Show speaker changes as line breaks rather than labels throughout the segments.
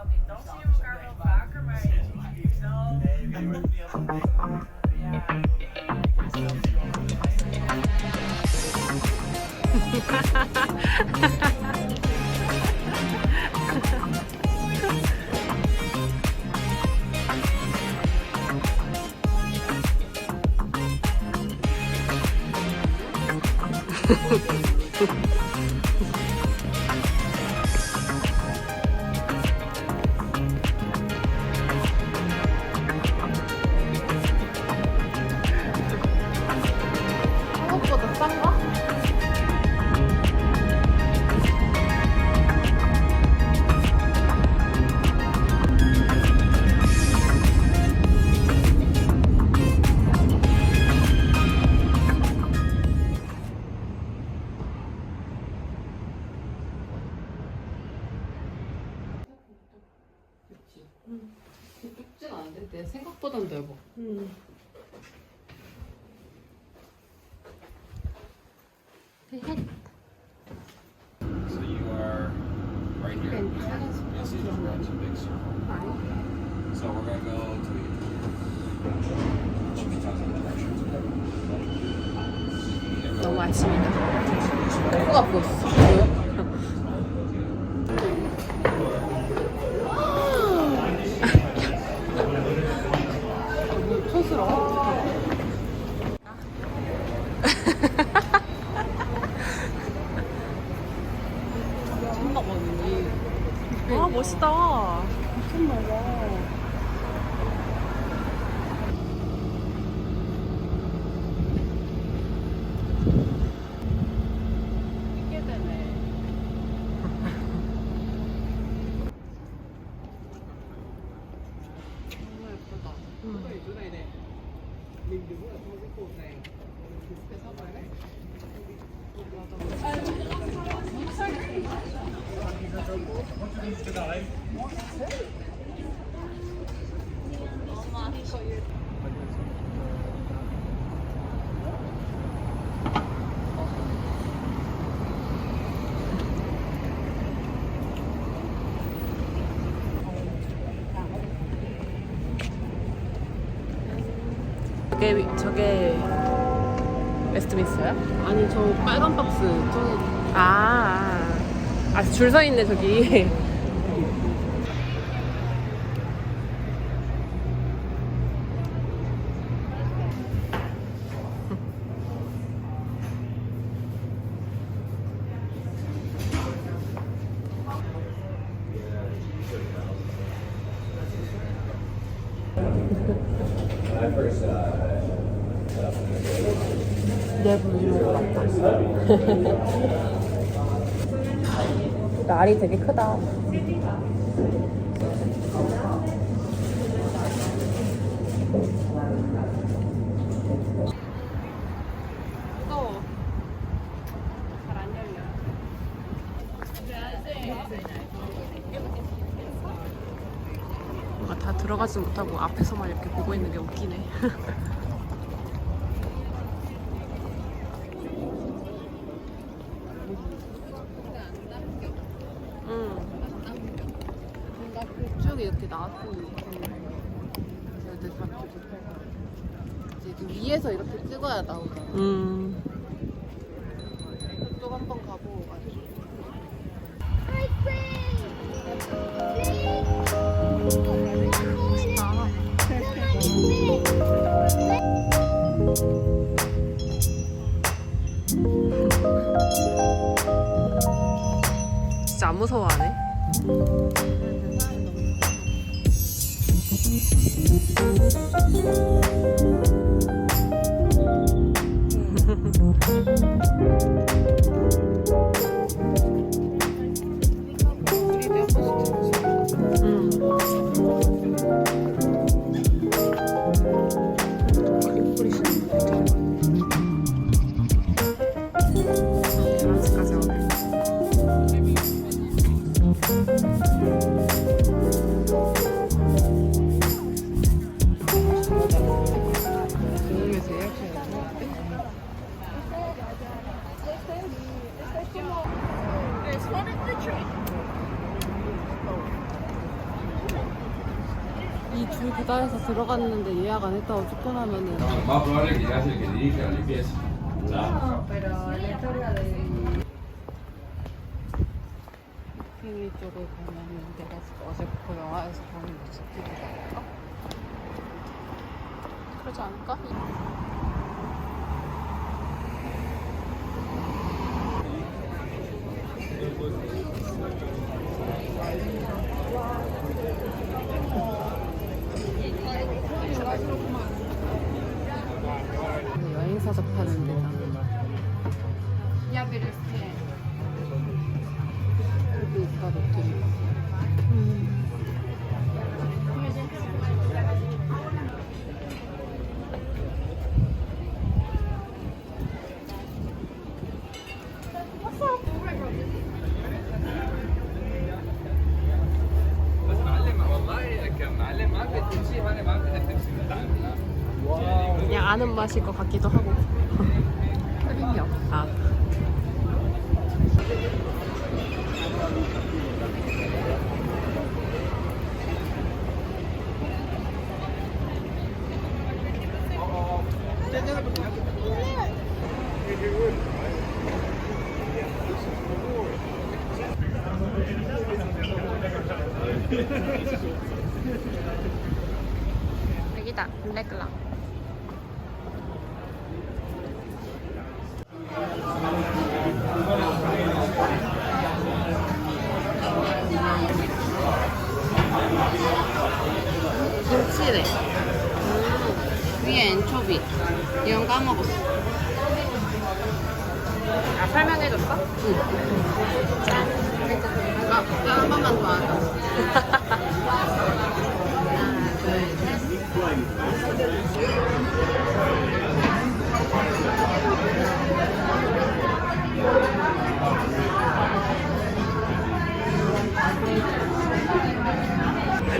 Nou, totaal. Dan zien we elkaar wel vaker, maar
dan... Nee, we niet helemaal Ja. 응. 좁진 않은데 내 생각보단 넓어.
음.
So you are right here. You'll see the front, a big circle. So we're gonna go to the. Talking directions.
너무 아침이다. 코가 부었어. 보여? 너무 촌스러워. 미쳤나 봐, 언니.
아 멋있다.
미쳤나 봐. 이게 되네. 너무 예쁘다.
저게 저게 웨스트민스터야?
아니 저 빨간 박스 저기
아, 아 줄 서 있네 저기. 날이 되게 크다.
무거워. 잘안 열려.
뭔가 다 들어가지 못하고 앞에서만 이렇게 보고 있는 게 웃기네. 응.
뭔가 그쪽에 이렇게 나왔으면 이렇게 다 이제 그 위에서 나오잖아.
음.
그쪽 한번 가보고.
진짜 안 무서워하네. 응.
thank you. 줄 기다려서 들어갔는데 예약 안 했다고 쫓겨나면은
Más probable que ya se que dirige la limpieza.
No, pero la historia de
핑이 쪽을 보면은 내가 어제 그 영화에서 보는 모습들이 나올까? 그러지 않을까?
아는 맛일 것 같기도 하고. 여기다 블랙라. 설명해줬어?
아, 한 번만 더 하자.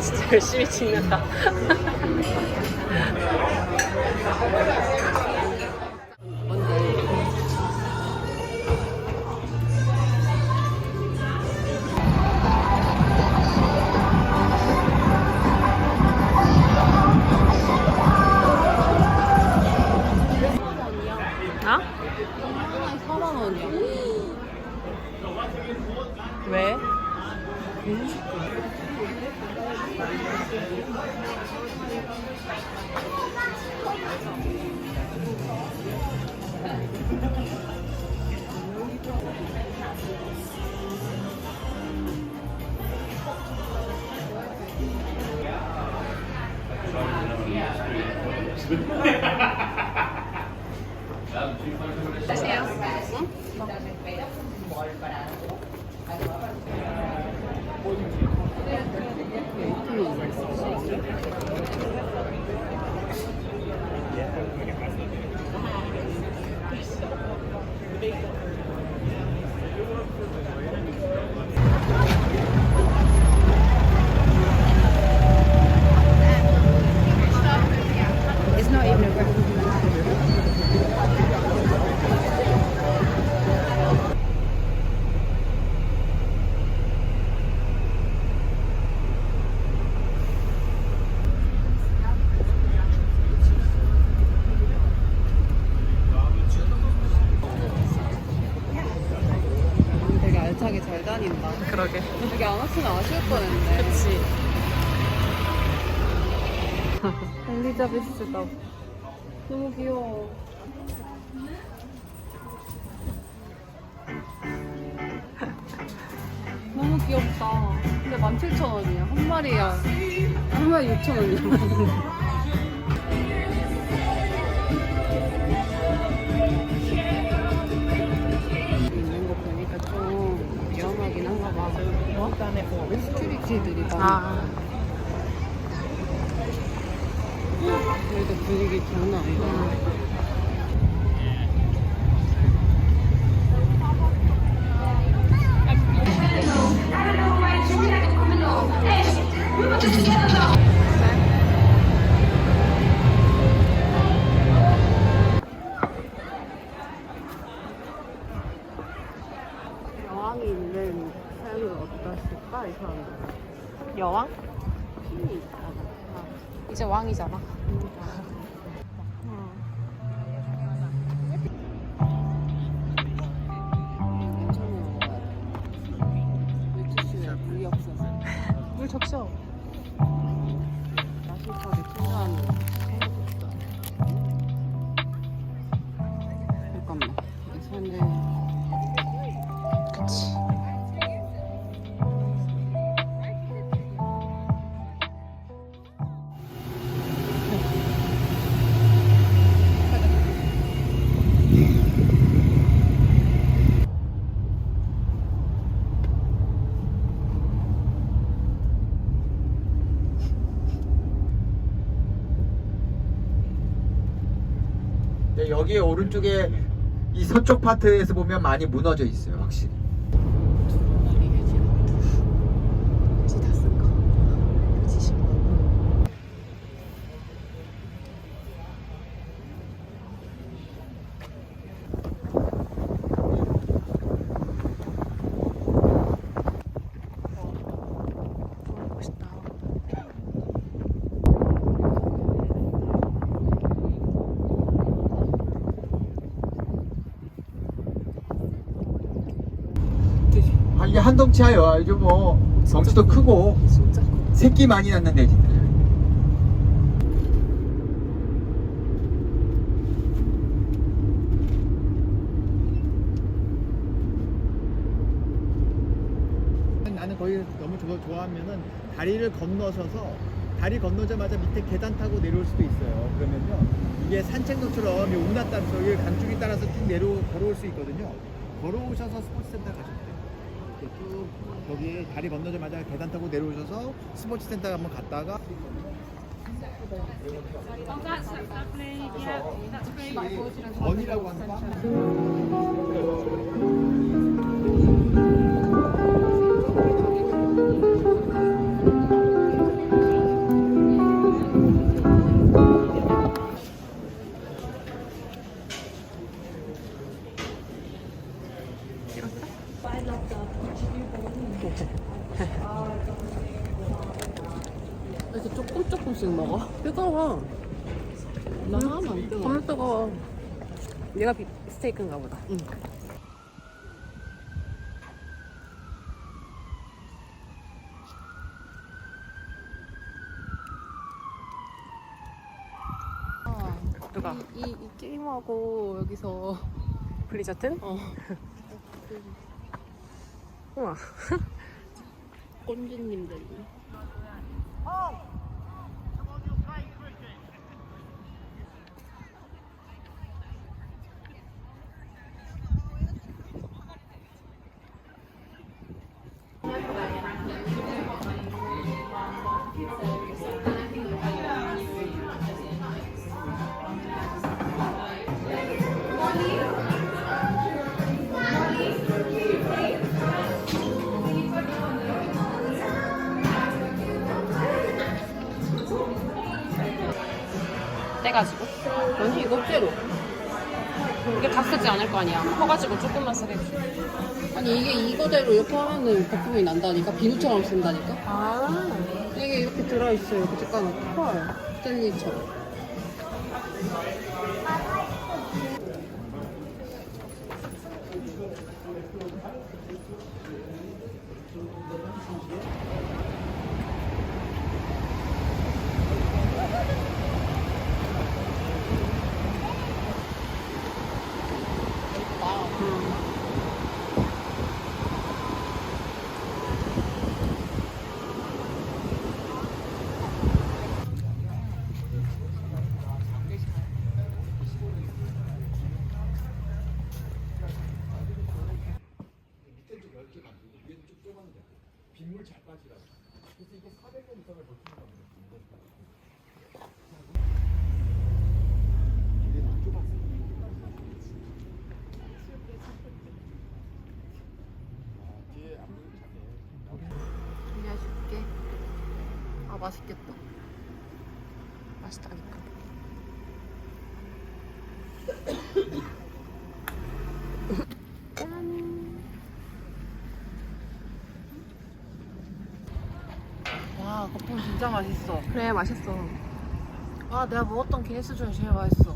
진짜 열심히 찍는다.
다닌다.
그러게.
여기 안 왔으면 아쉬울 뻔했네.
그치.
엘리자베스 다. 너무 귀여워. 너무 귀엽다. 근데 17,000원이야. 한 마리야. 한 마리 6,000원이야. 스큐리티들이 많아.
아.
여기도 분위기 장난 아니다. 여왕이 있는 삶을 어떠실까 이 사람들.
여왕?
힘이 있잖아.
이제 왕이잖아. 적셔.
생각도 잠깐만 이 손을
여기에 오른쪽에 이 서쪽 파트에서 보면 많이 무너져 있어요, 확실히.
두루마리 해지
그치 다쓴 거. 그치 싶어. 보고 멋있다.
아, 이게 한동치아요. 이게 뭐 덩치도 크고
진짜.
새끼 많이 낳는 돼지들.
나는 거기 너무 좋아, 좋아 하면은 다리를 건너셔서 다리 건너자마자 밑에 계단 타고 내려올 수도 있어요. 그러면요 이게 산책로처럼 이 운하 따라서 이 강줄기 따라서 쭉 내려 걸어올 수 있거든요. 걸어오셔서 스포츠센터 가셔도 돼요. 이렇게 쭉 거기 다리 건너자마자 계단 타고 내려오셔서 스포츠 센터 한번 갔다가 건이라고 하는 거.
이렇게 조금 조금씩 먹어
뜨거워.
나 하나만 안 뜨거워
겁나 뜨거워. 내가 비 스테이크인가 보다. 응.
아,
누가?
이, 이, 이 게임하고 여기서
브리저튼?
어
우와.
꼰주님들이
떼가지고.
아니 이거 째로
이게 다 쓰지 않을 거 아니야. 커가지고 조금만 쓰겠지.
아니 이게 이거대로 이렇게 하면은 거품이 난다니까 비누처럼 쓴다니까
아.
이게 이렇게 들어있어요 이렇게 잠깐 헐 젤리처럼 준비해줄게 아 맛있겠다
맛있다니까.
와와 거품 진짜 맛있어.
그래 맛있어.
아 내가 먹었던 기네스 중에 제일 맛있어.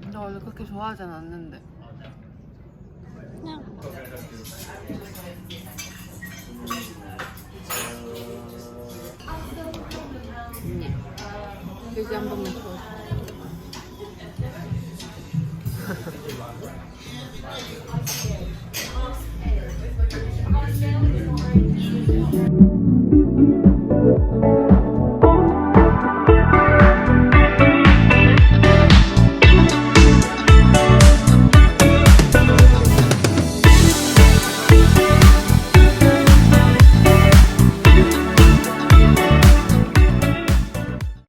근데 원래 그렇게 좋아하진 않는데. 그냥. 돼지 한 번만 줘. Thank you.